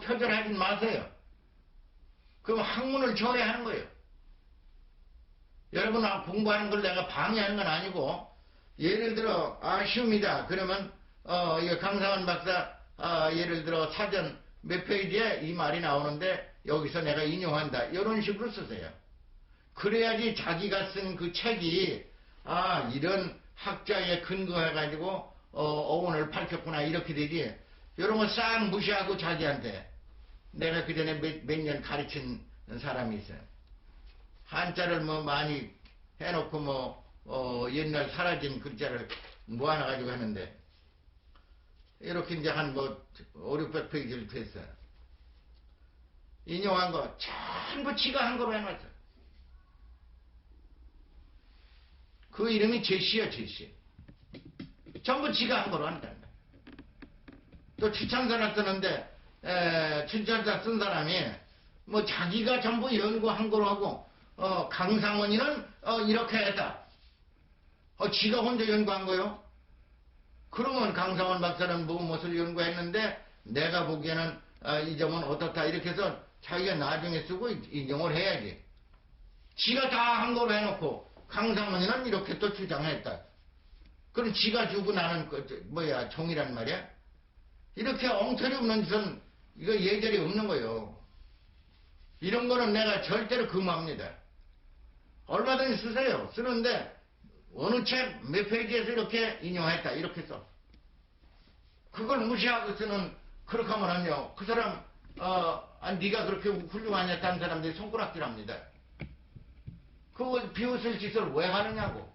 표절하진 마세요. 그럼 학문을 줘야 하는 거예요. 여러분 아, 공부하는 걸 내가 방해하는 건 아니고 예를 들어 아쉬움이다 그러면 어 강상원 박사 아, 예를 들어 사전 몇 페이지에 이 말이 나오는데 여기서 내가 인용한다 이런 식으로 쓰세요. 그래야지 자기가 쓴 그 책이 아 이런 학자에 근거해 가지고 어, 어원을 밝혔구나 이렇게 되지 이런 거 싹 무시하고 자기한테 내가 그 전에 몇 년 가르친 사람이 있어요. 한자를 뭐 많이 해놓고 뭐, 어, 옛날 사라진 글자를 모아놔가지고 하는데, 이렇게 이제 한 뭐, 5, 600페이지를 됐어요. 인용한 거 전부 지가 한 거로 해놨어. 그 이름이 제시야, 제시. 전부 지가 한 거로 한다. 또 추천서를 쓰는데, 에, 추천서 쓴 사람이, 뭐 자기가 전부 연구한 거로 하고, 어, 강상원이는 어, 이렇게 했다. 어, 지가 혼자 연구한 거요? 그러면 강상원 박사는 뭐 무엇을 연구했는데 내가 보기에는 아, 이 점은 어떻다 이렇게 해서 자기가 나중에 쓰고 인용을 해야지. 지가 다 한 거로 해놓고 강상원이는 이렇게 또 주장했다. 그럼 지가 주고 나는 그, 저, 뭐야 종이란 말이야? 이렇게 엉터리 없는 짓은 이거 예절이 없는 거요. 이런 거는 내가 절대로 금합니다. 얼마든지 쓰세요. 쓰는데 어느 책 몇 페이지에서 이렇게 인용했다 이렇게 써. 그걸 무시하고 쓰는 그렇게 하면은요 그 사람 어 아, 네가 그렇게 훌륭하냐 다른 사람들이 손가락질합니다. 그거 비웃을 짓을 왜 하느냐고.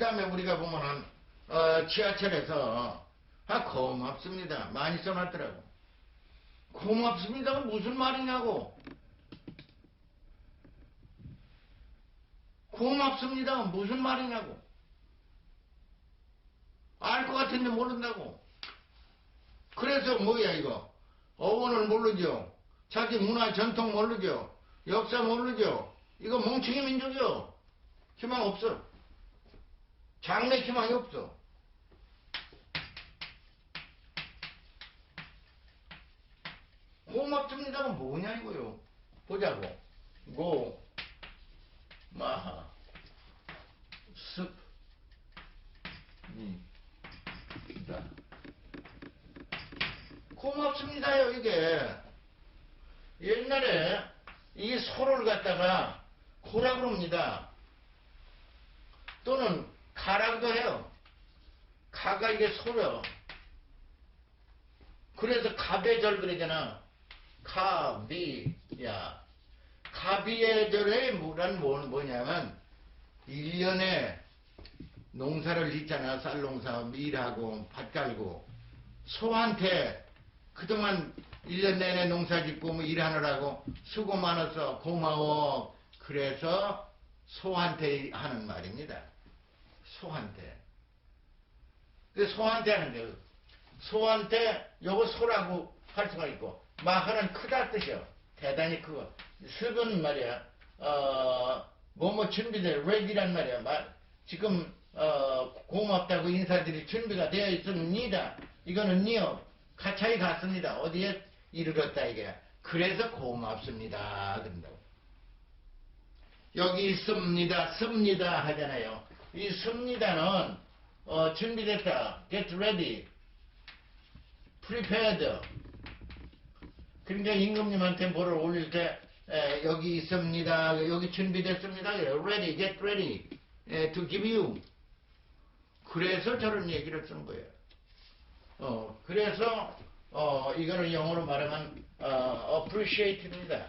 다음에 우리가 보면은 어, 지하철에서 아 고맙습니다. 많이 써놨더라고. 고맙습니다가 무슨 말이냐고. 고맙습니다가 무슨 말이냐고. 알 것 같은데 모른다고. 그래서 뭐야 이거? 어원을 모르죠. 자기 문화 전통 모르죠. 역사 모르죠. 이거 멍청이 민족이요. 희망 없어 장래 희망이 없어 고맙습니다가 뭐냐 이거요. 보자고. 고, 마하, 습, 니, 다. 고맙습니다요 이게. 옛날에 이 소를 갖다가 고라 그럽니다. 또는 가라고도 해요. 가가 이게 소려. 그래서 가배절 그러잖아. 가비야. 가비의 절의 무란 뭐냐면 1년에 농사를 짓잖아. 쌀 농사, 밀하고 밭 갈고 소한테 그동안 1년 내내 농사 짓고 뭐 일하느라고 수고 많았어. 고마워. 그래서 소한테 하는 말입니다. 소한테. 그 소한테 하는 게 소한테 요거 소라고 할 수가 있고 마하는 크다 뜻이요. 대단히 크고 습은 말이야. 어, 뭐뭐 준비될 ready란 말이야. 말, 지금 어, 고맙다고 인사드릴 준비가 되어 있습니다. 이거는 니요. 가차이 갔습니다. 어디에 이르렀다 이게. 그래서 고맙습니다. 그런다고. 여기 있습니다. 씁니다 하잖아요. 이 씁니다는 어, 준비됐다. get ready. prepared. 그러니까 임금님한테 뭐를 올릴 때 에, 여기 있습니다. 여기 준비됐습니다. ready, get ready 에, to give you. 그래서 저런 얘기를 쓰는 거예요. 어, 그래서 어, 이거는 영어로 말하면 어, appreciate입니다.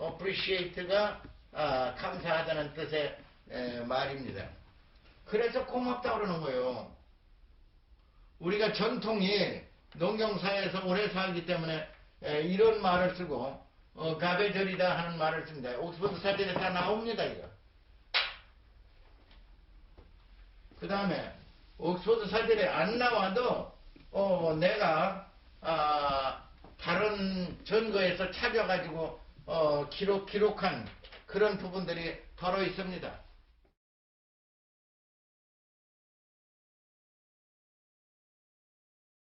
appreciate가 아, 감사하다는 뜻의 에, 말입니다. 그래서 고맙다 그러는 거예요. 우리가 전통이 농경사에서 오래 살기 때문에 에, 이런 말을 쓰고 어, 가베절이다 하는 말을 씁니다. 옥스퍼드 사전에 다 나옵니다 이거. 그 다음에 옥스퍼드 사전에 안 나와도 어, 내가 아, 다른 전거에서 찾아가지고 어, 기록 기록한 그런 부분들이 바로 있습니다.